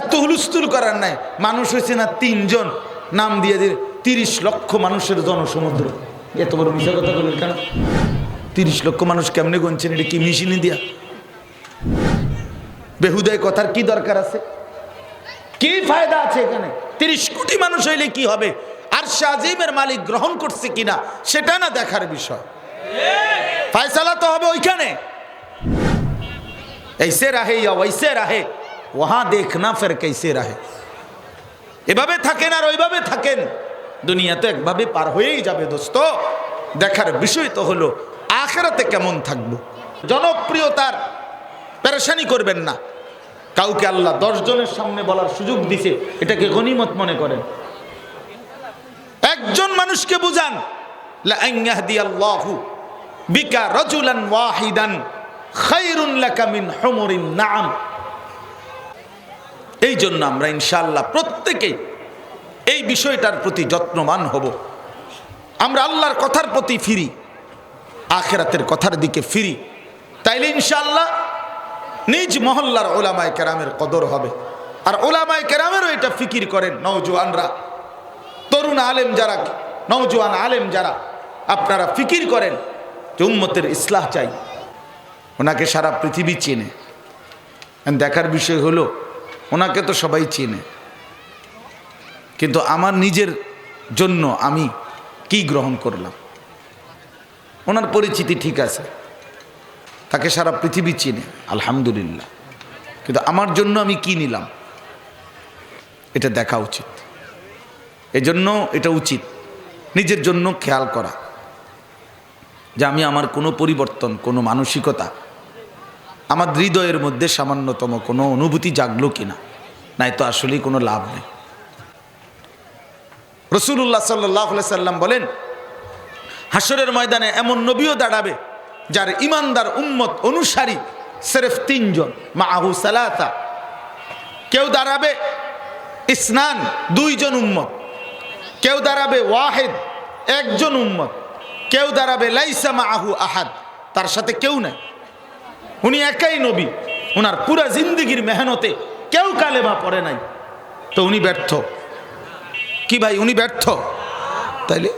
এত হুলস্থুল করার নাই। মানুষ হয়েছে না তিনজন। নাম দিয়ে দিয়ে তিরিশ লক্ষ মানুষের জনসমুদ্র। এত বড় মিশা কথা বলবেন কেন? তিরিশ লক্ষ মানুষ কেমনে গুনছেন? এটা কি মিশিনি দিয়া? বেহুদায় কথার কি দরকার আছে? কি ফায়দা আছে এখানে? তিরিশ কোটি মানুষ হইলে কি হবে? আর শাহিমের মালিক গ্রহণ করছে কিনা, সেটা না দেখার বিষয়। ফায়সালা তো হবে ওইখানে। এইসে রাহে, ইয়া ওইসে রাহে। ওহা দেখ না ফের কেসে রাহে এভাবে থাকেন আর ওইভাবে থাকেন দুনিয়া তো একভাবে পার হয়েই যাবে দোস্ত দেখার বিষয় তো হলো আখেরাতে কেমন থাকব জনপ্রিয়তার পেরেশানি করবেন না কাউকে আল্লাহ দশজনের সামনে বলার সুযোগ দিছে, এটাকে গণিমত মনে করেন। একজন মানুষকে বুঝান বিকা রজুলান ওয়াহিদান খাইরুন লাকামিন হমরিন নাম এই জন্য আমরা ইনশাআল্লাহ প্রত্যেকেই এই বিষয়টার প্রতি যত্নবান হব। আমরা আল্লাহর কথার প্রতি ফিরি, আখেরাতের কথার দিকে ফিরি। তাইলে ইনশাআল্লাহ নিজ মহল্লার ওলামায় কেরামের কদর হবে। আর ওলামায় কেরামেরও এটা ফিকির করেন নওজোয়ানরা। তরুণ আলেম যারা, নওজোয়ান আলেম যারা, আপনারা ফিকির করেন যে উম্মতের ইসলাহ চাই। ওনাকে সারা পৃথিবী চেনে। দেখার বিষয় হলো ওনাকে তো সবাই চেনে। কিন্তু আমার নিজের জন্য আমি কি গ্রহণ করলাম? ওনার পরিচিতি ঠিক আছে। তাকে সারা পৃথিবী চেনে, আলহামদুলিল্লাহ। কিন্তু আমার জন্য আমি কি নিলাম? এটা দেখা উচিত। এজন্য এটা উচিত। নিজের জন্য খেয়াল করা। যে আমি আমার কোনো পরিবর্তন, কোনো মানসিকতা আমার হৃদয়ের মধ্যে সামান্যতম কোনো অনুভূতি জাগলো কিনা? নাই তো আসলেই কোনো লাভ নেই। রসুল্লাহ সাল্লাহ সাল্লাম বলেন হাসরের ময়দানে এমন নবীও দাঁড়াবে যার ইমানদার উম্মত অনুসারী সেরেফ তিনজন মা আহু সালাতা। কেউ দাঁড়াবে ইসনান, দুইজন উম্মত। কেউ দাঁড়াবে ওয়াহেদ, একজন উম্মত। কেউ দাঁড়াবে লাইসা মা আহু আহাদ। তার সাথে কেউ নাই। উনি একাই নবী। ওনার পুরা জিন্দিগির মেহনতে কেউ কালেমা পড়ে নাই। তো উনি ব্যর্থ। কি ভাই, উনি ব্যর্থ? তাইলে?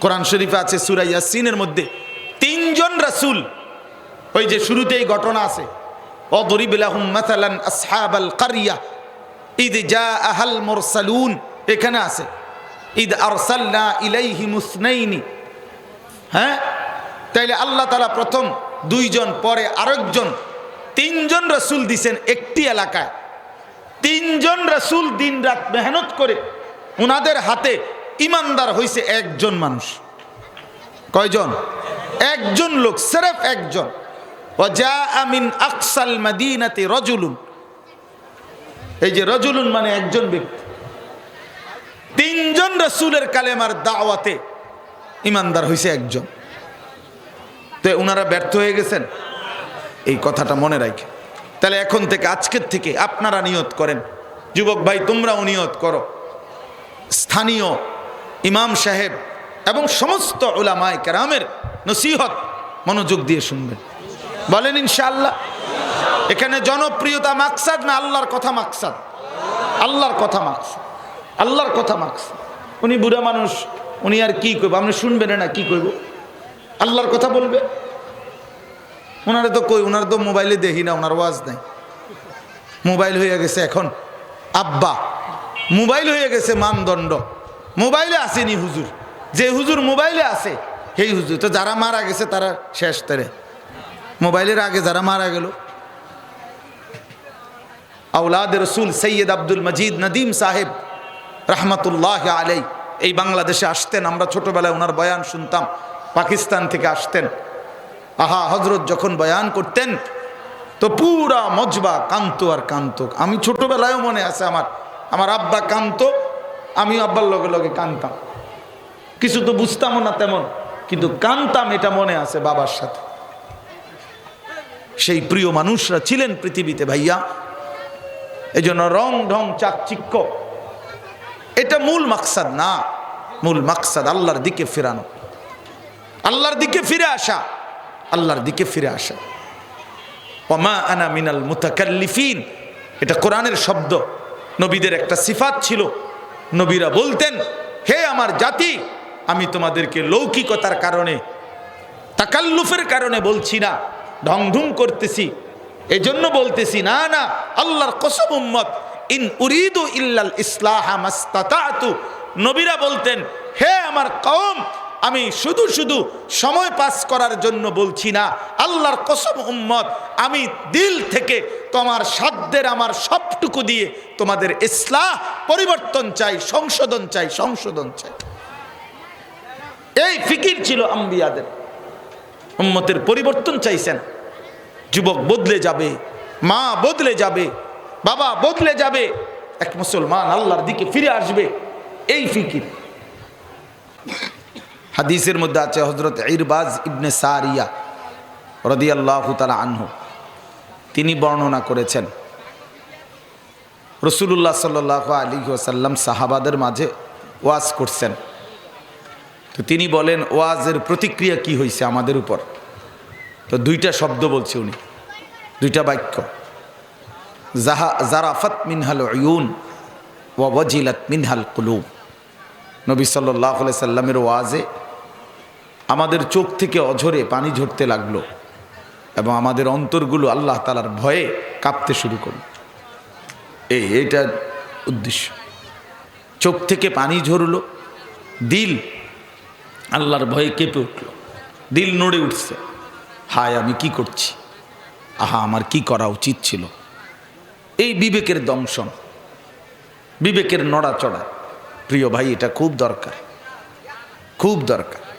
কোরআন শরীফে আছে সুরা ইয়াসিনের মধ্যে তিনজন রাসূল। ওই যে শুরুতেই ঘটনা আছে। এখানে আছে। ঈদ আরসালনা ইলাইহি মুসনাইনি হ্যাঁ? তাইলে আল্লাহ তালা প্রথম দুইজন পরে আরেকজন। তিনজন রসুল দিছেন একটি এলাকায়। তিনজন রসুল দিন রাত মেহনত করে ওনাদের হাতে ইমানদার হয়েছে একজন মানুষ। কয়জন? একজন লোক, সেরেফ একজন। আমিন রজুলুন। এই যে রজুলুন মানে একজন ব্যক্তি। তিনজন রসুলের কালেমার দাওয়াতে ইমানদার হয়েছে একজন। তো ওনারা ব্যর্থ হয়ে গেছেন? এই কথাটা মনে রাখে। তাহলে এখন থেকে, আজকের থেকে আপনারা নিয়ত করেন। যুবক ভাই, তোমরাও নিয়ত করো। স্থানীয় ইমাম সাহেব এবং সমস্ত ওলামায় কেরামের নসিহত মনোযোগ দিয়ে শুনবেন। বলেন ইনশাআল্লাহ। এখানে জনপ্রিয়তা মাকসাদ না আল্লাহর কথা মাকসাদ? আল্লাহর কথা মাকসাদ। আল্লাহর কথা মাকসাদ। উনি বুড়া মানুষ, উনি আর কি কইব? আপনি শুনবেন না, কি কইব? আল্লাহর কথা বলবে। ওনারা তো কই ওনার তো মোবাইলে দেখি না ওনার ওয়াজ নাই। মোবাইল হয়ে গেছে এখন। আব্বা, মোবাইল হয়ে গেছে মানদণ্ড। মোবাইলে আসেনি হুজুর। যে হুজুর মোবাইলে আছে, সেই হুজুর। তো যারা মারা গেছে, তারা শেষ তারে। মোবাইলের আগে যারা মারা গেল। আউলাদ রসুল সৈয়দ আব্দুল মজিদ নদীম সাহেব, রহমতুল্লাহ আলাই এই বাংলাদেশে আসতেন। আমরা ছোটবেলায় ওনার বয়ান শুনতাম। পাকিস্তান থেকে আসতেন। আহা হজরত যখন বয়ান করতেন, তো পুরা মজবা কান্ত আর কান্ত আমি ছোটবেলায়ও মনে আছে আমার আমার আব্বা কান্ত আমি আব্বার লগে লগে কানতাম কিছু তো বুঝতামও না তেমন, কিন্তু কানতাম এটা মনে আছে বাবার সাথে। সেই প্রিয় মানুষরা ছিলেন পৃথিবীতে ভাইয়া। এই জন্য রং ঢং চাকচিক্য। এটা মূল মাকসাদ না, মূল মাকসাদ আল্লাহর দিকে ফেরানো। আল্লাহর দিকে ফিরে আসা, আল্লাহর দিকে ফিরে আসা। ওমা আনা মিনাল মুতাকাল্লিফিন। এটা কোরআনের শব্দ। নবীদের একটা সিফাত ছিল। নবীরা বলতেন, হে আমার জাতি, আমি তোমাদেরকে লৌকিকতার কারণে, তাকাল্লুফের কারণে বলছি না ঢং ঢুং করতেছি। এজন্য বলতেছি, না না, আল্লাহর কসম উম্মত, ইন উরিদু ইল্লাল ইসলাহ মাস্তাতাতু। নবীরা বলতেন, হে আমার কওম আমি শুধু শুধু সময় পাস করার জন্য বলছি না, আল্লাহর কসম উম্মত, আমি দিল থেকে তোমার সাধ্যের আমার সবটুকু দিয়ে তোমাদের ইসলাহ পরিবর্তন চাই, সংশোধন চাই সংশোধন চাই। এই ফিকির ছিল আম্বিয়াদের। উম্মতের পরিবর্তন চাইছেন। যুবক বদলে যাবে, মা বদলে যাবে, বাবা বদলে যাবে, এক মুসলমান আল্লাহর দিকে ফিরে আসবে। এই ফিকির। হাদিসের মধ্যে আছে হজরত ইরবাজ ইবনে সারিয়া রদিয়াল্লাহ তালা আনহু। তিনি বর্ণনা করেছেন রসুল্লাহ সাল্লাহ আলী ওসাল্লাম সাহাবাদের মাঝে ওয়াজ করছেন। তো তিনি বলেন, ওয়াজের প্রতিক্রিয়া কি হয়েছে আমাদের উপর? তো দুইটা শব্দ বলছে উনি, দুইটা বাক্য। জাহা জারাফাত মিনহাল ইউন ওয়াজিলাত মিনহাল কুলুম নবী সাল্লাহ সাল্লামের ওয়াজে আমাদের চোখ থেকে অঝরে পানি ঝরতে লাগল এবং আমাদের অন্তরগুলো আল্লাহ তালার ভয়ে কাঁপতে শুরু করল। এই এইটা উদ্দেশ্য। চোখ থেকে পানি ঝরলো, দিল আল্লাহর ভয়ে কেঁপে উঠল। দিল নড়ে উঠছে, হায়, আমি কি করছি? আহা, আমার কি করা উচিত ছিল? এই বিবেকের দংশন, বিবেকের নড়াচড়া। প্রিয় ভাই, এটা খুব দরকার খুব দরকার।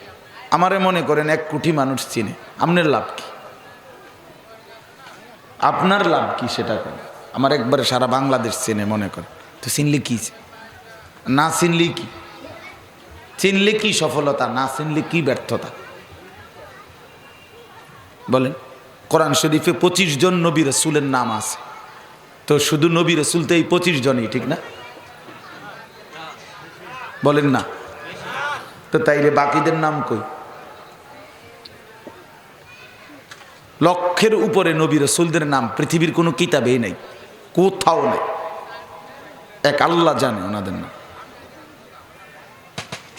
আমারে মনে করেন এক কোটি মানুষ চিনে। আপনার লাভ কি? আপনার লাভ কি সেটা কেন। আমার একবারে সারা বাংলাদেশ চেনে মনে করেন। তো চিনলে কি? না চিনলি কি? চিনলে কি সফলতা? না চিনলে কি ব্যর্থতা? বলেন, কোরআন শরীফে পঁচিশ জন নবী রসুলের নাম আছে। তো শুধু নবী রসুল তো এই পঁচিশ জনই, ঠিক না? বলেন না। তো তাইলে বাকিদের নাম কই? লক্ষের উপরে নবী রসুলদের নাম পৃথিবীর কোনো কিতাবেই নেই, কোথাও নেই। এক আল্লাহ জানে ওনাদের নাম।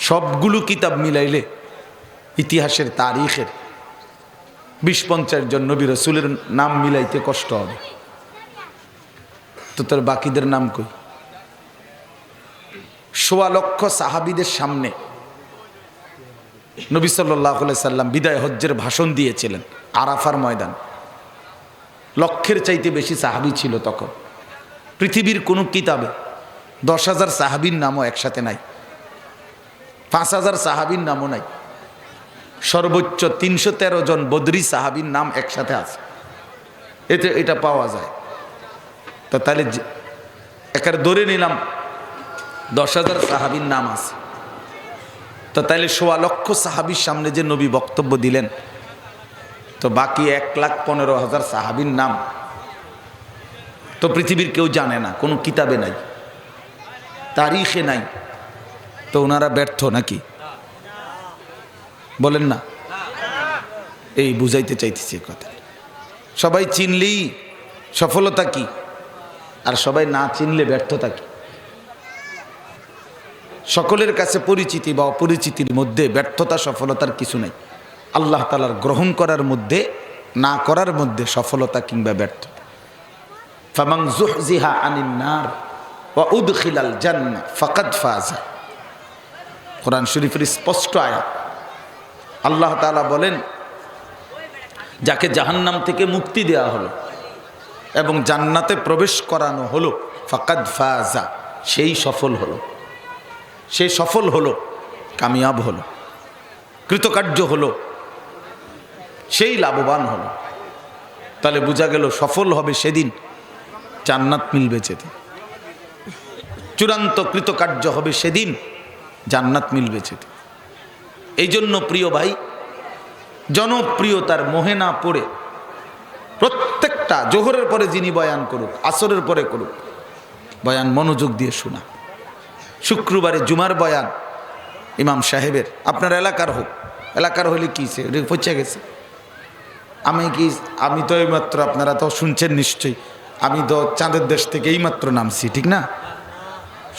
সবগুলো কিতাব মিলাইলে ইতিহাসের, তারিখের বিশ পঞ্চাশ জন নবী রসুলের নাম মিলাইতে কষ্ট হবে। তো তোর বাকিদের নাম কই? সোয়া লক্ষ সাহাবিদের সামনে নবী সাল্লাহ সাল্লাম বিদায় হজ্জের ভাষণ দিয়েছিলেন। আরাফার ময়দান। লক্ষের চাইতে বেশি সাহাবি ছিল তখন। পৃথিবীর কোনো কিতাবে দশ হাজার সাহাবির নামও একসাথে নাই। পাঁচ হাজার সাহাবির নামও নাই। সর্বোচ্চ তিনশো তেরো জন বদরি সাহাবির নাম একসাথে আছে। এতে এটা পাওয়া যায়। তো তাহলে একার ধরে নিলাম দশ হাজার সাহাবির নাম আছে। তো তাহলে সোয়া লক্ষ সাহাবির সামনে যে নবী বক্তব্য দিলেন তো বাকি এক লাখ পনেরো হাজার সাহাবির নাম তো পৃথিবীর কেউ জানে না, কোনো কিতাবে নাই, তারিখে নাই, তো ওনারা ব্যর্থ নাকি? বলেন না। এই বুঝাইতে চাইতেছি কথা। সবাই চিনলেই সফলতা কি? আর সবাই না চিনলে ব্যর্থতা কি? সকলের কাছে পরিচিতি বা অপরিচিতির মধ্যে ব্যর্থতা, সফলতার কিছু নাই। আল্লাহ তালার গ্রহণ করার মধ্যে, না করার মধ্যে সফলতা কিংবা ব্যর্থতা ফামাং জুহজিহা নার ওয়া উদখিলাল জান্না ফাকাদ ফাজা। কোরআন শরীফের স্পষ্ট আয়াত। আল্লাহ তালা বলেন, যাকে জাহান্নাম থেকে মুক্তি দেওয়া হলো এবং জান্নাতে প্রবেশ করানো হলো, ফাকাদ ফাজা, সেই সফল হলো। সে সফল হলো, কামিয়াব হলো। কৃতকার্য হলো। সেই লাভবান হলো। তাহলে বোঝা গেল সফল হবে সেদিন জান্নাত মিলবে যেদিন। চূড়ান্ত কৃতকার্য হবে সেদিন জান্নাত মিলবে যেদিন। এই জন্য প্রিয় ভাই, জনপ্রিয়তার মোহে না পড়ে প্রত্যেকটা জোহরের পরে যিনি বয়ান করুক, আসরের পরে করুক, বয়ান মনোযোগ দিয়ে শোনা। শুক্রবারে জুমার বয়ান ইমাম সাহেবের, আপনার এলাকার হোক। এলাকার হলে কী সে? পচে গেছে। আমি কি, আমি তো এইমাত্র আপনারা তো শুনছেন নিশ্চয়ই। আমি তো চাঁদের দেশ থেকে এইমাত্র নামছি, ঠিক না?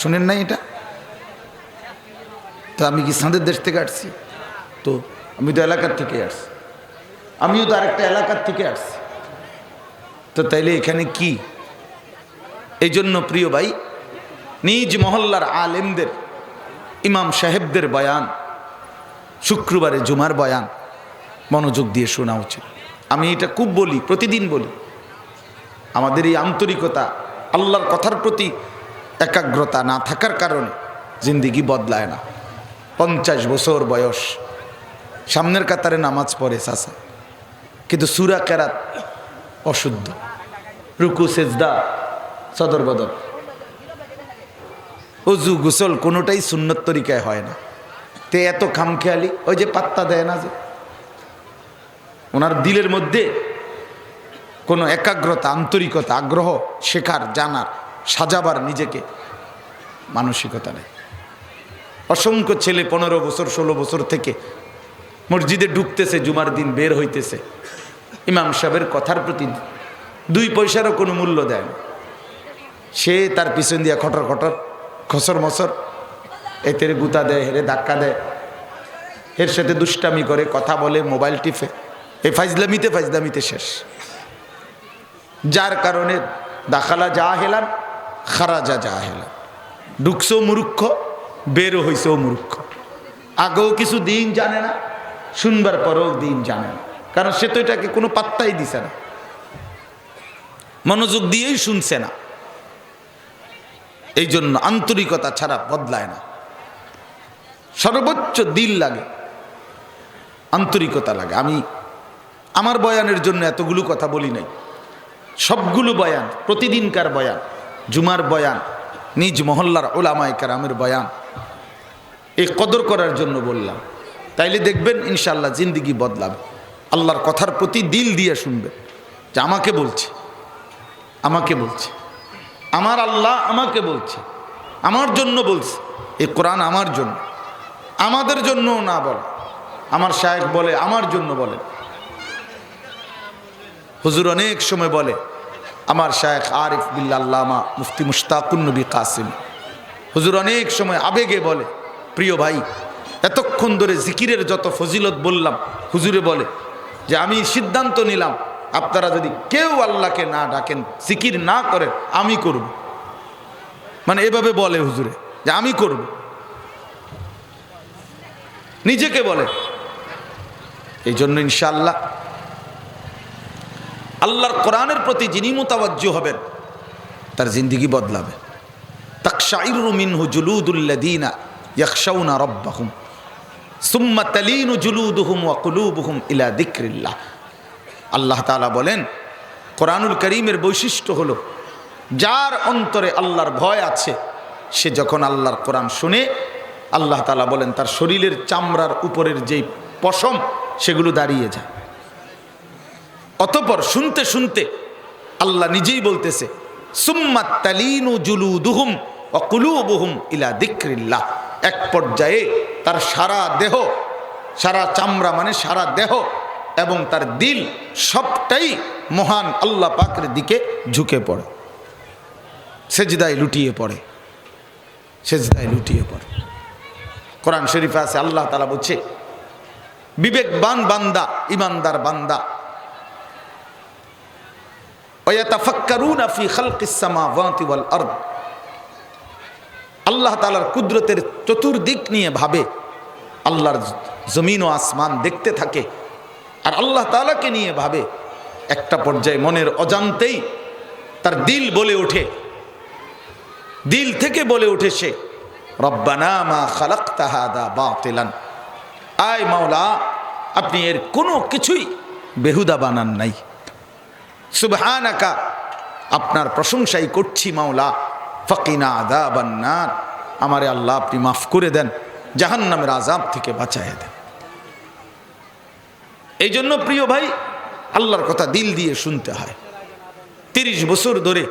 শুনেন নাই এটা? তো আমি কি চাঁদের দেশ থেকে আসছি? তো আমি তো এলাকার থেকে আসছি। আমিও তো আরেকটা এলাকার থেকে আসছি। তো তাইলে এখানে কি? এই জন্য প্রিয় ভাই, নিজ মহল্লার আলেমদের, ইমাম সাহেবদের বয়ান, শুক্রবারে জুমার বয়ান মনোযোগ দিয়ে শোনা উচিত। আমি এটা খুব বলি, প্রতিদিন বলি। আমাদের এই আন্তরিকতা, আল্লাহর কথার প্রতি একাগ্রতা না থাকার কারণে জিন্দিগি বদলায় না। পঞ্চাশ বছর বয়স, সামনের কাতারে নামাজ পড়ে চাষা কিন্তু সুরা কেরাত অশুদ্ধ। রুকু, সেজদা, সদর বদর অজু, গোসল কোনোটাই সুন্নত তরিকায় হয় না। তে এত খামখেয়ালি, ওই যে পাত্তা দেয় না যে। ওনার দিলের মধ্যে কোনো একাগ্রতা, আন্তরিকতা, আগ্রহ, শেখার, জানার, সাজাবার নিজেকে মানসিকতা নেই। অসংখ্য ছেলে পনেরো বছর, ষোলো বছর থেকে মসজিদে ঢুকতেছে, জুমার দিন বের হইতেছে। ইমাম সাহেবের কথার প্রতি দুই পয়সারও কোনো মূল্য দেয় না। সে তার পিছন দিয়া খটর খটর, খসর মসর এতে গুতা দেয়, হেরে ধাক্কা দেয়। এর সাথে দুষ্টামি করে, কথা বলে, মোবাইল টিপে। এই ফাইজলামিতে ফাইজলামিতে শেষ। যার কারণে দাখালা যা হেলান খারাজা যা হেলান ঢুকছেও মূর্খ, বেরো হয়েছেও মূর্খ। আগেও কিছু দিন জানে না, শুনবার পরেও দিন জানে না। কারণ সে তো এটাকে কোনো পাত্তাই দিছে না। মনোযোগ দিয়েই শুনছে না। এই জন্য আন্তরিকতা ছাড়া বদলায় না। সর্বোচ্চ দিল লাগে, আন্তরিকতা লাগে। আমি আমার বয়ানের জন্য এতগুলো কথা বলি নাই। সবগুলো বয়ান, প্রতিদিনকার বয়ান, জুমার বয়ান, নিজ মহল্লার ওলামায় কারামের বয়ান, এই কদর করার জন্য বললাম। তাইলে দেখবেন ইনশাল্লাহ জিন্দিগি বদলাবে। আল্লাহর কথার প্রতি দিল দিয়ে শুনবে যে আমাকে বলছে আমাকে বলছে। আমার আল্লাহ আমাকে বলছে। আমার জন্য বলছে। এই কোরআন আমার জন্য। আমাদের জন্য না বলে। আমার শায়েক বলে, আমার জন্য বলে। হুজুর অনেক সময় বলে, আমার শায়েখ আরিফ বিল্লাল্লামা মুফতি মুশতাকুন নবী কাসিম। হুজুর অনেক সময় আবেগে বলে, প্রিয় ভাই, এতক্ষণ ধরে জিকিরের যত ফজিলত বললাম, হুজুরে বলে যে আমি সিদ্ধান্ত নিলাম, আপনারা যদি কেউ আল্লাহকে না ডাকেন, জিকির না করেন, আমি করব। মানে এভাবে বলে হুজুরে, যে আমি করব। নিজেকে বলে। এই জন্য ইনশাল্লাহ আল্লাহর কোরআনের প্রতি যিনি মোতাবাজ্য হবেন, তার জিন্দিগি বদলাবে। সুম্মা ইলা আল্লাহ তাআলা বলেন, কোরআনুল করিমের বৈশিষ্ট্য হলো, যার অন্তরে আল্লাহর ভয় আছে, সে যখন আল্লাহর কোরআন শুনে, আল্লাহ তালা বলেন, তার শরীরের চামড়ার উপরের যেই পশম, সেগুলো দাঁড়িয়ে যায়। অতপর শুনতে শুনতে আল্লাহ নিজেই বলতেছে, সুম্মাত তালিনু জুলুদুহুম ও কুলুবুহুম ইলা এক পর্যায়ে তার সারা দেহ, সারা চামড়া মানে সারা দেহ এবং তার দিল সবটাই মহান আল্লাহ পাকের দিকে ঝুঁকে পড়ে। সেজদায় লুটিয়ে পড়ে। সেজদায় লুটিয়ে পড়ে। কোরআন শরীফে আছে, আল্লাহ তালা বলছে, বিবেকবান বান্দা, ইমানদার বান্দা ওয়াতাফাক্কারুনা ফি খালকিস সামাওয়াতি ওয়াল আরদ। আল্লাহ তাআলার কুদরতের চতুর্দিক নিয়ে ভাবে, আল্লাহর জমিন ও আসমান দেখতে থাকে, আর আল্লাহ তাআলাকে নিয়ে ভাবে, একটা পর্যায়ে মনের অজান্তেই তার দিল বলে ওঠে, দিল থেকে বলে ওঠে সে, রব্বানা মা খালাক্তা হাদা বাতিলান। আয় মাওলা, আপনি এর কোনো কিছুই বেহুদা বানান নাই। সুবহানাকা, আপনার প্রশংসাই করছি মাওলা। ফকিনা আদা বান্নার আমারে আল্লাহ আপনি মাফ করে দেন, জাহান্নামের আজাব থেকে বাঁচায় দেন। এই জন্য প্রিয় ভাই, আল্লাহর কথা দিল দিয়ে শুনতে হয়। তিরিশ বছর ধরে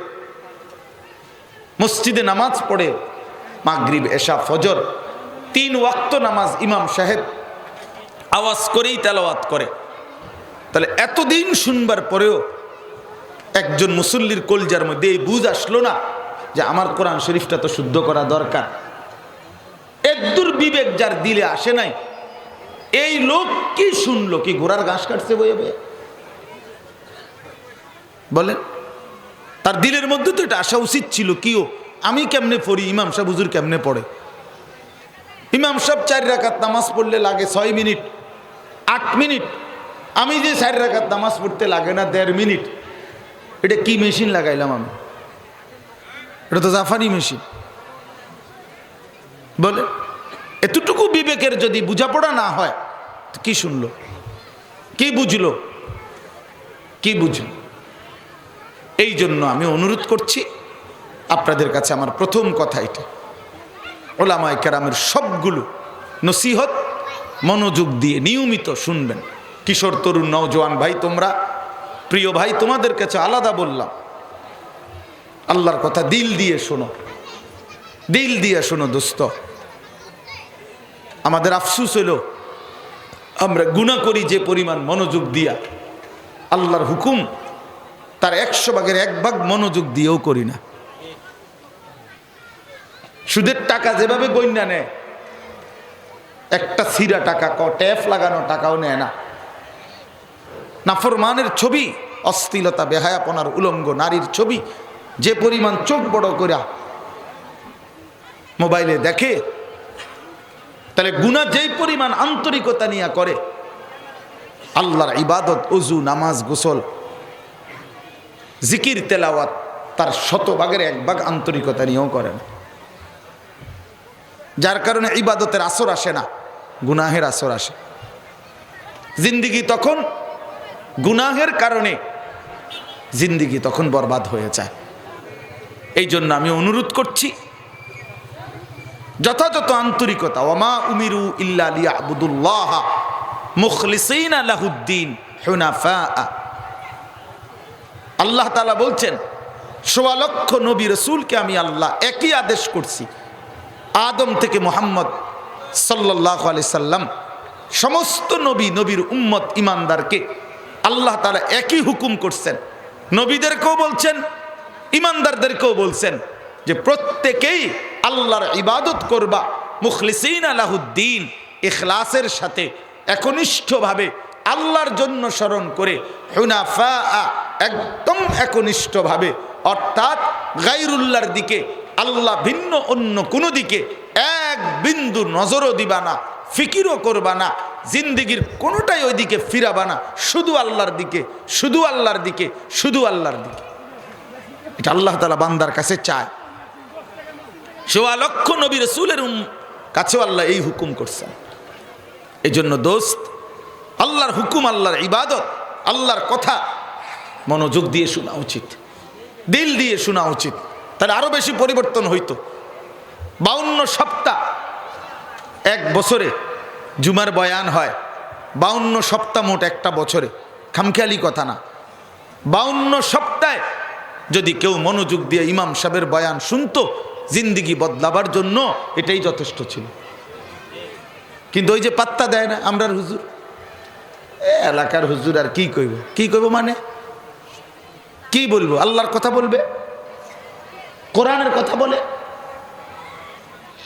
মসজিদে নামাজ পড়ে, মাগরিব, এশা, ফজর, তিন ওয়াক্ত নামাজ ইমাম সাহেব আওয়াজ করেই তেলাওয়াত করে। তাহলে এতদিন শুনবার পরেও একজন মুসল্লির কলজার মধ্যে এই বুঝ আসলো না যে আমার কোরআন শরীফটা তো শুদ্ধ করা দরকার। একদূর বিবেক যার দিলে আসে নাই, এই লোক কি শুনলো, কি ঘোড়ার ঘাস কাটছে বয়ে বয়ে? বলেন, তার দিলের মধ্যে তো এটা আসা উচিত ছিল কিও? আমি কেমনে পড়ি? ইমাম সাহেব হুজুর কেমনে পড়ে? ইমাম সাহেব চার রাকাত নামাজ পড়লে লাগে ছয় মিনিট, আট মিনিট। আমি যে চার রাকাত নামাজ পড়তে লাগে না, দেড় মিনিট। এটা কি মেশিন লাগাইলাম আমি? এটা তো জাফানি মেশিন। বলে, এতটুকু বিবেকের যদি বোঝাপড়া না হয় কি শুনলো? কি বুঝলো? কি বুঝলো? এই জন্য আমি অনুরোধ করছি, আপনাদের কাছে আমার প্রথম কথা এটা। ওলামায় কেরামের সবগুলো নসিহত মনোযোগ দিয়ে নিয়মিত শুনবেন। কিশোর, তরুণ, নওজোয়ান ভাই, তোমরা প্রিয় ভাই, তোমাদের কাছে আলাদা বললাম। আল্লাহর কথা দিল দিয়ে শোনো। দিল দিয়ে শোনো দোস্ত। আমাদের আফসুস হইল আমরা গুণা করি যে পরিমাণ মনোযোগ দিয়া। আল্লাহর হুকুম, তার একশো ভাগের এক ভাগ মনোযোগ দিয়েও করি না। সুদের টাকা যেভাবে গণ্যা নেয়, একটা সিরা টাকা ক ট্যাপ লাগানো টাকাও নেয় না। নাফরমানের ছবি, অশ্লীলতা, বেহায়াপনার উলঙ্গ নারীর ছবি, যে পরিমাণ চোখ বড় করা মোবাইলে দেখে, তাহলে গুণা যেই পরিমাণ আন্তরিকতা নিয়ে করে, আল্লাহর ইবাদত অজু নামাজ, গোসল, জিকির, তেলাওয়াত, তার শতভাগের এক ভাগ আন্তরিকতা নিয়েও করে না। যার কারণে ইবাদতের আসর আসে না, গুনাহের আসর আসে। জিন্দিগি তখন গুনাহের কারণে জিন্দিগি তখন বরবাদ হয়ে যায়। এই জন্য আমি অনুরোধ করছি, যথাযথ আন্তরিকতা ওমা উমিরু ইল্লা আবুদুল্লাহ আলাহুদ্দিন আল্লাহ তালা বলছেন, সোয়া লক্ষ নবী রসুলকে আমি আল্লাহ একই আদেশ করছি। আদম থেকে মোহাম্মদ সাল্লাহ আলি সাল্লাম, সমস্ত নবী নবীর উম্মত ইমানদারকে আল্লাহ তালা একই হুকুম করছেন। নবীদেরকেও বলছেন, ইমানদারদেরকেও বলছেন যে প্রত্যেকেই আল্লাহর ইবাদত করবা, মুখলিসিন আলাহুদ্দিন এখলাসের সাথে, একনিষ্ঠভাবে, আল্লাহর জন্য স্মরণ করে, হুনাফা একদম একনিষ্ঠভাবে, অর্থাৎ গাইরুল্লাহর দিকে, আল্লাহ ভিন্ন অন্য কোনো দিকে এক বিন্দু নজরও দিবা না, ফিকিরও করবা না জিন্দিগির কোনোটাই ওই দিকে ফিরাবা না। শুধু আল্লাহর দিকে, শুধু আল্লাহর দিকে, শুধু আল্লাহর দিকে। এটা আল্লাহ তালা বান্দার কাছে চায়। সোয়া লক্ষ নবী রসুলের কাছেও আল্লাহ এই হুকুম করছেন। এই জন্য দোস্ত, আল্লাহর হুকুম, আল্লাহর ইবাদত, আল্লাহর কথা মনোযোগ দিয়ে শোনা উচিত। দিল দিয়ে শোনা উচিত। তাহলে আরও বেশি পরিবর্তন হইতো। বাউন্ন সপ্তাহ, এক বছরে জুমার বয়ান হয়, বাউন্ন সপ্তাহ মোট একটা বছরে, খামখেয়ালি কথা না। বাউন্ন সপ্তাহে যদি কেউ মনোযোগ দিয়ে ইমাম সাহেবের বয়ান শুনতো, জিন্দিগি বদলাবার জন্য এটাই যথেষ্ট ছিল। কিন্তু ওই যে পাত্তা দেয় না আমরার হুজুর, এ এলাকার হুজুর আর কি কইব? কি কইব মানে? কি বলব? আল্লাহর কথা বলবে? কোরআনের কথা বলে?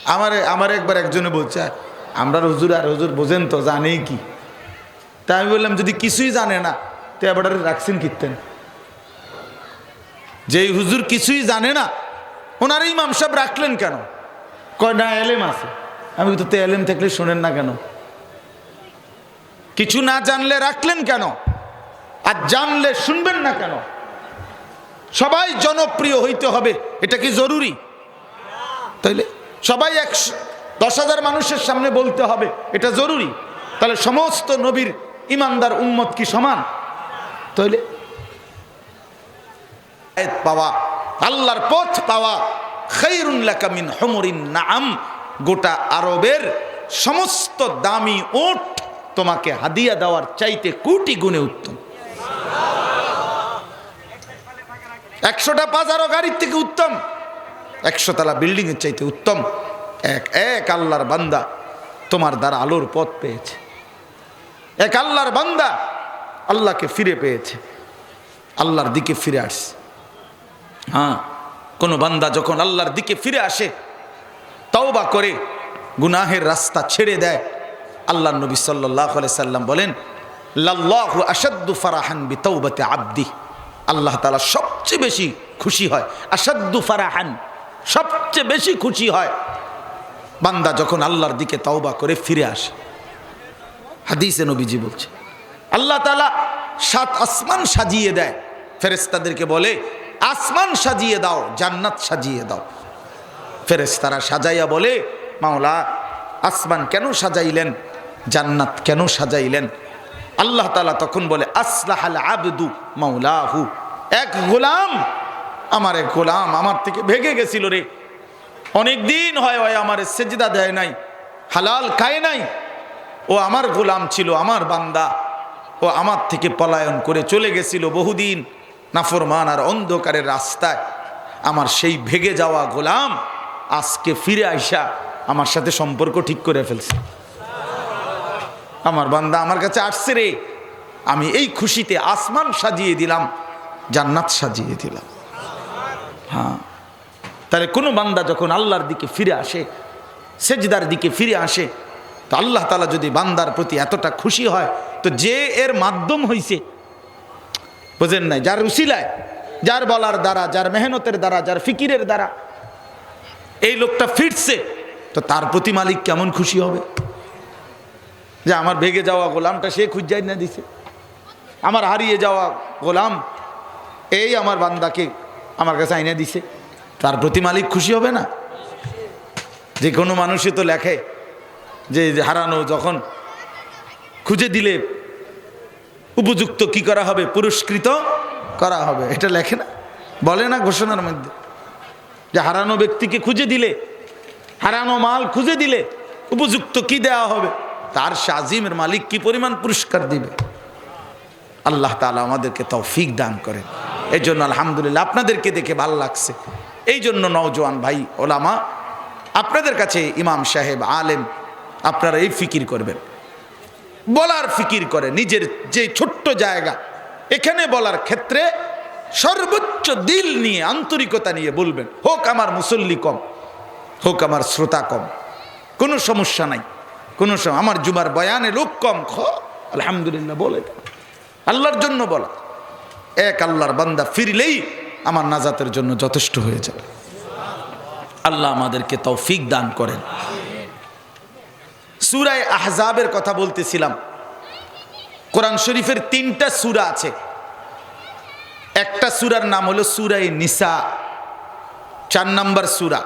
আমার আমার একবার একজনে বলছে আমরা হুজুর আর হুজুর বোঝেন তো, জানেই কি। তা আমি বললাম, যদি কিছুই জানে না, তো এবার রাখছেন কীর্তেন। যে হুজুর কিছুই জানে না, ওনার ইমাম সাহেব রাখলেন কেন? কয়, না, এলেম আছে। আমি তো এলেম থাকলে শোনেন না কেন? কিছু না জানলে রাখলেন কেন? আর জানলে শুনবেন না কেন? সবাই জনপ্রিয় হইতে হবে, এটা কি জরুরি? তাইলে সবাই এক দশ হাজার মানুষের সামনে বলতে হবে, এটা জরুরি। তাহলে সমস্ত নবীর ইমানদার উম্মত কি সমান? তাইলে পাওয়া, আল্লাহর পথ পাওয়া খৈরুল্লাকামিন হমরিন নাম গোটা আরবের সমস্ত দামি ওট তোমাকে হাদিয়া দেওয়ার চাইতে কোটি গুণে উত্তম। একশোটা পাঁচারো গাড়ির থেকে উত্তম, একশো তালা বিল্ডিং এর চাইতে উত্তম। এক এক আল্লাহর বান্দা তোমার দ্বারা আলোর পথ পেয়েছে। এক আল্লাহর বান্দা আল্লাহকে ফিরে পেয়েছে। আল্লাহর দিকে ফিরে আসছে। হ্যাঁ কোনো বান্দা যখন আল্লাহর দিকে ফিরে আসে, তওবা করে গুনাহের রাস্তা ছেড়ে দেয় আল্লাহ নবী সাল্লাহ সাল্লাম বলেন, লাল্লাহ আসাদ্দু ফারাহান বি তৌবাতে আব্দি। আল্লাহ তালা সবচেয়ে বেশি খুশি হয়। আসাদ্দু ফারাহান সবচেয়ে বেশি খুশি হয়। বান্দা যখন আল্লাহর দিকে তওবা করে ফিরে আসে। হাদিসে নবীজি বলছে, আল্লাহ তালা সাত আসমান সাজিয়ে দেয়। ফেরেস্তাদেরকে বলে, আসমান সাজিয়ে দাও, জান্নাত সাজিয়ে দাও। ফেরেস্তারা সাজাইয়া বলে, মাওলা, আসমান কেন সাজাইলেন? জান্নাত কেন সাজাইলেন? আল্লাহ তালা তখন বলে, আসলাহাল আবদু মাওলাহু। এক গোলাম, আমার এক গোলাম আমার থেকে ভেগে গেছিল রে। অনেক দিন হয় হয় আমার সেজদা দেয় নাই, হালাল খায় নাই। ও আমার গোলাম ছিল, আমার বান্দা। ও আমার থেকে পলায়ন করে চলে গেছিল বহুদিন নাফরমান আর অন্ধকারের রাস্তায়। আমার সেই ভেগে যাওয়া গোলাম আজকে ফিরে আইসা আমার সাথে সম্পর্ক ঠিক করে ফেলছে। আমার বান্দা আমার কাছে আসছে রে। আমি এই খুশিতে আসমান সাজিয়ে দিলাম, জান্নাত সাজিয়ে দিলাম। হ্যাঁ। তাহলে কোনো বান্দা যখন আল্লাহর দিকে ফিরে আসে, সেজদার দিকে ফিরে আসে, তো আল্লাহ তালা যদি বান্দার প্রতি এতটা খুশি হয়, তো যে এর মাধ্যম হইছে, বোঝেন নাই? যার উসিলায়, যার বলার দ্বারা, যার মেহনতের দ্বারা, যার ফিকিরের দ্বারা এই লোকটা ফিরছে, তো তার প্রতি মালিক কেমন খুশি হবে? যে আমার ভেগে যাওয়া গোলামটা সে খুঁজাই না দিছে। আমার হারিয়ে যাওয়া গোলাম, এই আমার বান্দাকে আমার কাছে আইনে দিছে। তার প্রতি মালিক খুশি হবে না? যে কোনো মানুষই তো লেখে যে হারানো যখন খুঁজে দিলে উপযুক্ত কি করা হবে, পুরস্কৃত করা হবে। এটা লেখে না? বলে না ঘোষণার মধ্যে? যে হারানো ব্যক্তিকে খুঁজে দিলে, হারানো মাল খুঁজে দিলে উপযুক্ত কি দেওয়া হবে? তার শাজিমের মালিক কি পরিমাণ পুরস্কার দিবে? আল্লাহ তালা আমাদেরকে তৌফিক দান করেন। এই জন্য আলহামদুলিল্লাহ আপনাদেরকে দেখে ভালো লাগছে। এই জন্য নওজোয়ান ভাই, ওলামা, আপনাদের কাছে ইমাম সাহেব আলেম, আপনারা এই ফিকির করবেন। বলার ফিকির করে, নিজের যে ছোট্ট জায়গা, এখানে বলার ক্ষেত্রে সর্বোচ্চ দিল নিয়ে, আন্তরিকতা নিয়ে বলবেন, হোক আমার মুসল্লি কম, হোক আমার শ্রোতা কম, কোনো সমস্যা নাই, কোনো আমার জুমার বয়ানে লোক কম, খ, আলহামদুলিল্লাহ বলে আল্লাহর জন্য বলা। এক আল্লাহর বান্দা ফিরলেই আমার নাজাতের জন্য যথেষ্ট হয়ে যাবে আল্লাহ আমাদেরকে তৌফিক দান করেন। সুরায় আহজাবের কথা বলতেছিলাম। কোরআন শরীফের তিনটা সুরা আছে। একটা সুরার নাম হলো সুরায় নিসা, চার নম্বর সুরা।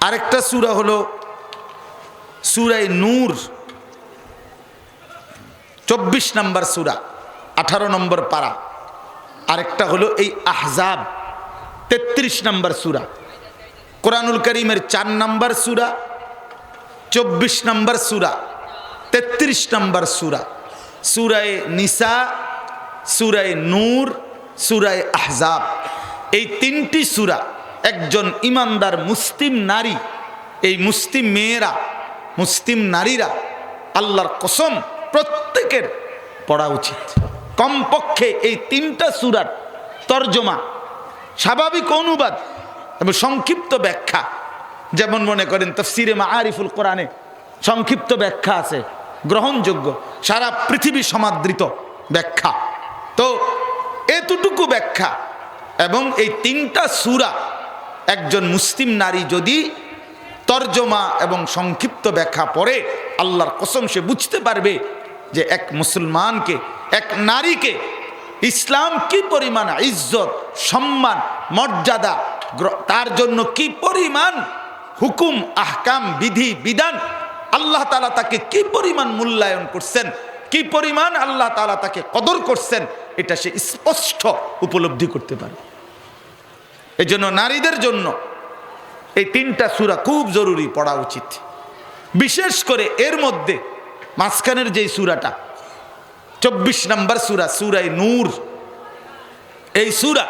আরেকটা সুরা হলো সুরায় নূর, চব্বিশ নম্বর সুরা, আঠারো নম্বর পারা। আরেকটা হলো এই আহজাব, তেত্রিশ নম্বর সুরা। কোরআনুল করিমের চার নম্বর সুরা, চব্বিশ নম্বর সুরা, তেত্রিশ নম্বর সুরা। সুরায় নিসা, সুরায় নূর, সুরায় আহজাব। এই তিনটি সুরা, একজন ইমানদার মুসলিম নারী, এই মুসলিম মেয়েরা, মুসলিম নারীরা আল্লাহর কসম প্রত্যেকের পড়া উচিত। কমপক্ষে এই তিনটা সুরার তর্জমা স্বাভাবিক অনুবাদ এবং সংক্ষিপ্ত ব্যাখ্যা। যেমন মনে করেন তফসিরে মা আরিফুল কোরআনে সংক্ষিপ্ত ব্যাখ্যা আছে, গ্রহণযোগ্য, সারা পৃথিবী সমাদৃত ব্যাখ্যা। তো এতটুকু ব্যাখ্যা এবং এই তিনটা সুরা একজন মুসলিম নারী যদি তর্জমা এবং সংক্ষিপ্ত ব্যাখ্যা পড়ে, আল্লাহর কসম সে বুঝতে পারবে যে এক মুসলমানকে এক নারীকে ইসলাম কি পরিমাণ ইজ্জত, সম্মান, মর্যাদা তার জন্য কি পরিমাণ হুকুম, আহকাম, বিধি, বিধান আল্লাহ তালা তাকে কি পরিমাণ মূল্যায়ন করছেন, কি পরিমাণ আল্লাহ তালা তাকে কদর করছেন, এটা সে স্পষ্ট উপলব্ধি করতে পারে। এই জন্য নারীদের জন্য এই তিনটা সুরা খুব জরুরি পড়া উচিত। বিশেষ করে এর মধ্যে মাঝখানের যেই সুরাটা চব্বিশ নম্বর সুরা সুরাই নূর। এই সুরা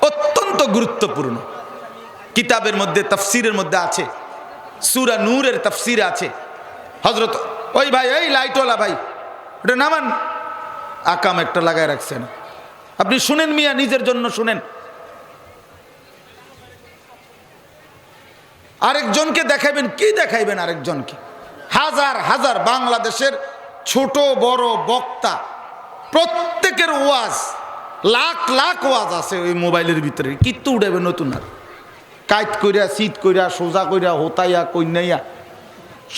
অত্যন্ত গুরুত্বপূর্ণ। কিতাবের মধ্যে, তফসিরের মধ্যে আছে। সুরা নূরের তফসির আছে। হজরত ওই ভাই, এই লাইটওয়ালা ভাই, ওটা নামান। আকাম একটা লাগায় রাখছেন। আপনি শুনেন মিয়া, নিজের জন্য শুনেন। আরেকজনকে দেখাইবেন, কি দেখাইবেন আরেকজনকে? হাজার হাজার বাংলাদেশের ছোট, বড়, বক্তা, প্রত্যেকের ওয়াজ, লাখ লাখ ওয়াজ আছে ওই মোবাইলের ভিতরে কিত্তু উঠাবে নতুন আর। কাইত কইরা শীত কইরা, সোজা কইরা, হোতাইয়া, কইনাইয়া,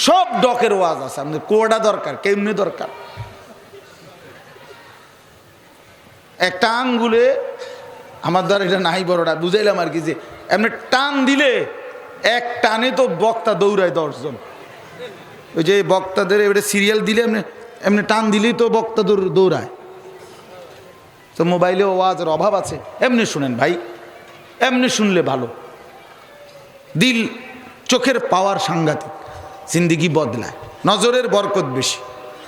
সব ডকের ওয়াজ আছে। আপনার কোয়াটা দরকার, কেমনি দরকার? একটা আঙ্গুলে, আমার দ্বারা এটা নাই বড়টা, বুঝাইলাম আর কি যে, এমনি টান দিলে এক টানে তো বক্তা দৌড়ায় দশজন। ওই যে বক্তাদের এবারে সিরিয়াল দিলে এমনি এমনি টান দিলেই তো বক্তা দৌড়- দৌড়ায়। তো মোবাইলে ওয়াজের অভাব আছে। এমনি শুনেন ভাই, এমনি শুনলে ভালো। দিল চোখের পাওয়ার সাংঘাতিক, জিন্দিগি বদলায়। নজরের বরকত বেশি,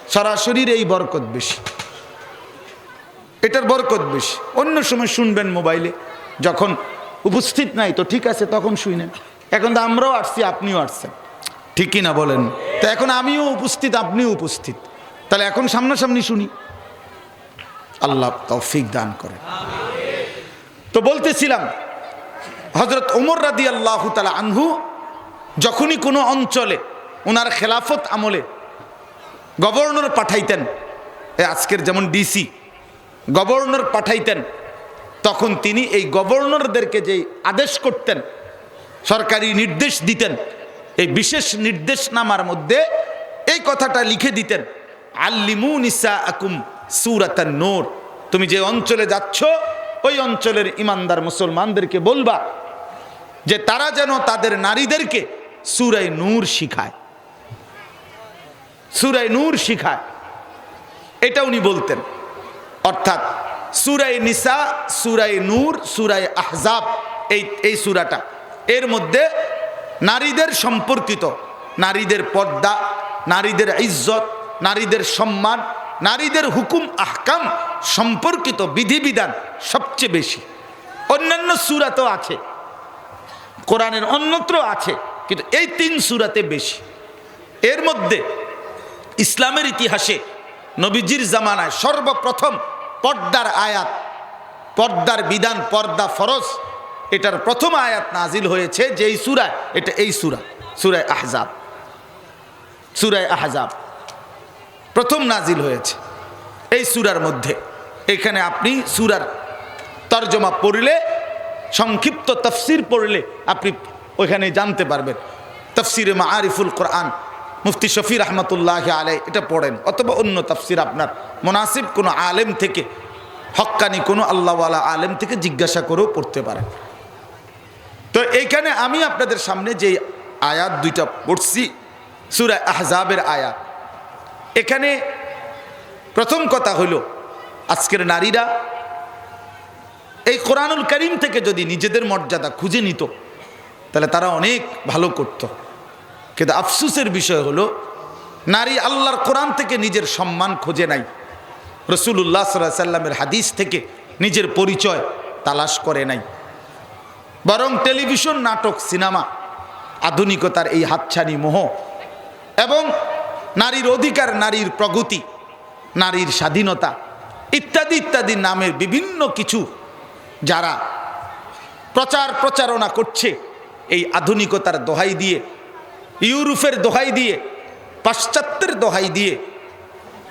সরাসরির এই বরকত বেশি। এটার বরকত বেশি। অন্য সময় শুনবেন মোবাইলে, যখন উপস্থিত নাই তো ঠিক আছে, তখন শুনেন এখন তো আমরাও আসছি, আপনিও আসছেন। ঠিক না বলেন? তো এখন আমিও উপস্থিত, আপনিও উপস্থিত। তাহলে এখন সামনাসামনি শুনি। আল্লাহ তৌফিক দান করেন। তো বলতেছিলাম হজরত ওমর রাদি আল্লাহ তালা আনহু যখনই কোনো অঞ্চলে ওনার খেলাফত আমলে গভর্নর পাঠাইতেন আজকের যেমন ডিসি, গভর্নর পাঠাইতেন, তখন তিনি এই গভর্নরদেরকে যে আদেশ করতেন, সরকারি নির্দেশ দিতেন বিশেষ নির্দেশনামার মধ্যে এই কথাটা লিখে দিতেন, আল্লিমু নিসা আকুম সুরাতান নূর। তুমি যে অঞ্চলে যাচ্ছ, ওই অঞ্চলের ইমানদার মুসলমানদেরকে বলবা যে তারা যেন তাদের নারীদেরকে সুরাই নূর শিখায়। সুরাই নূর শিখায়। এটা উনি বলতেন। অর্থাৎ সুরাই নিসা সুরাই নূর সুরাই আহজাব, এই এই সুরাটা। এর মধ্যে নারীদের সম্পর্কিত, নারীদের পর্দা, নারীদের ইজ্জত, নারীদের সম্মান, নারীদের হুকুম, আহকাম সম্পর্কিত বিধিবিধান সবচেয়ে বেশি। অন্যান্য সুরাতেও আছে, কোরআনের অন্যত্র আছে, কিন্তু এই তিন সুরাতে বেশি। এর মধ্যে ইসলামের ইতিহাসে নবীজির জামানায় সর্বপ্রথম পর্দার আয়াত, পর্দার বিধান, পর্দা ফরজ এটার প্রথম আয়াত নাজিল হয়েছে যে এই সুরা, এটা এই সুরা, সুরায় আহজাব সুরায় আহজাব প্রথম নাজিল হয়েছে এই সুরার মধ্যে। এখানে আপনি সুরার তর্জমা পড়লে, সংক্ষিপ্ত তফসির পড়লে আপনি ওইখানে জানতে পারবেন। তফসিরে মা আরিফুল কোরআন, মুফতি শফি রহমতুল্লাহ আলাই এটা পড়েন। অথবা অন্য তফসির আপনার মোনাসিব কোনো আলেম থেকে, হক্কানি কোনো আল্লাহওয়ালা আলেম থেকে জিজ্ঞাসা করেও পড়তে পারেন। তো এইখানে আমি আপনাদের সামনে যে আয়াত দুইটা পড়ছি, সুরা আহজাবের আয়াত। এখানে প্রথম কথা হলো, আজকের নারীরা এই কোরআনুল করিম থেকে যদি নিজেদের মর্যাদা খুঁজে নিত, তাহলে তারা অনেক ভালো করত। কিন্তু আফসুসের বিষয় হলো, নারী আল্লাহর কোরআন থেকে নিজের সম্মান খোঁজে নাই। রসুল্লাহ সাল্লাহ সাল্লামের হাদিস থেকে নিজের পরিচয় তালাশ করে নাই। বরং টেলিভিশন, নাটক, সিনেমা, আধুনিকতার এই হাতছানি মোহ এবং নারীর অধিকার, নারীর প্রগতি, নারীর স্বাধীনতা ইত্যাদি ইত্যাদি নামের বিভিন্ন কিছু যারা প্রচার প্রচারণা করছে, এই আধুনিকতার দোহাই দিয়ে, ইউরোপের দোহাই দিয়ে, পাশ্চাত্যের দোহাই দিয়ে,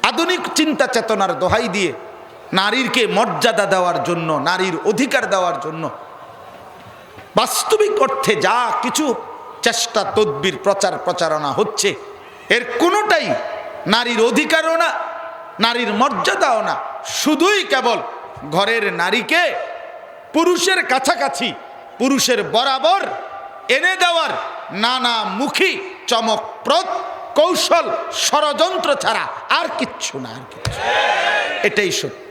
আধুনিক চিন্তা চেতনার দোহাই দিয়ে, নারীরকে মর্যাদা দেওয়ার জন্য, নারীর অধিকার দেওয়ার জন্য বাস্তবিক অর্থে যা কিছু চেষ্টা, তদবির, প্রচার, প্রচারণা হচ্ছে, এর কোনোটাই নারীর অধিকারও না, নারীর মর্যাদাও না। শুধুই কেবল ঘরের নারীকে পুরুষের কাছাকাছি, পুরুষের বরাবর এনে দেওয়ার নানা মুখী, চমকপ্রদ কৌশল, ষড়যন্ত্র ছাড়া আর কিচ্ছু না, আর কিচ্ছু এটাই সত্য।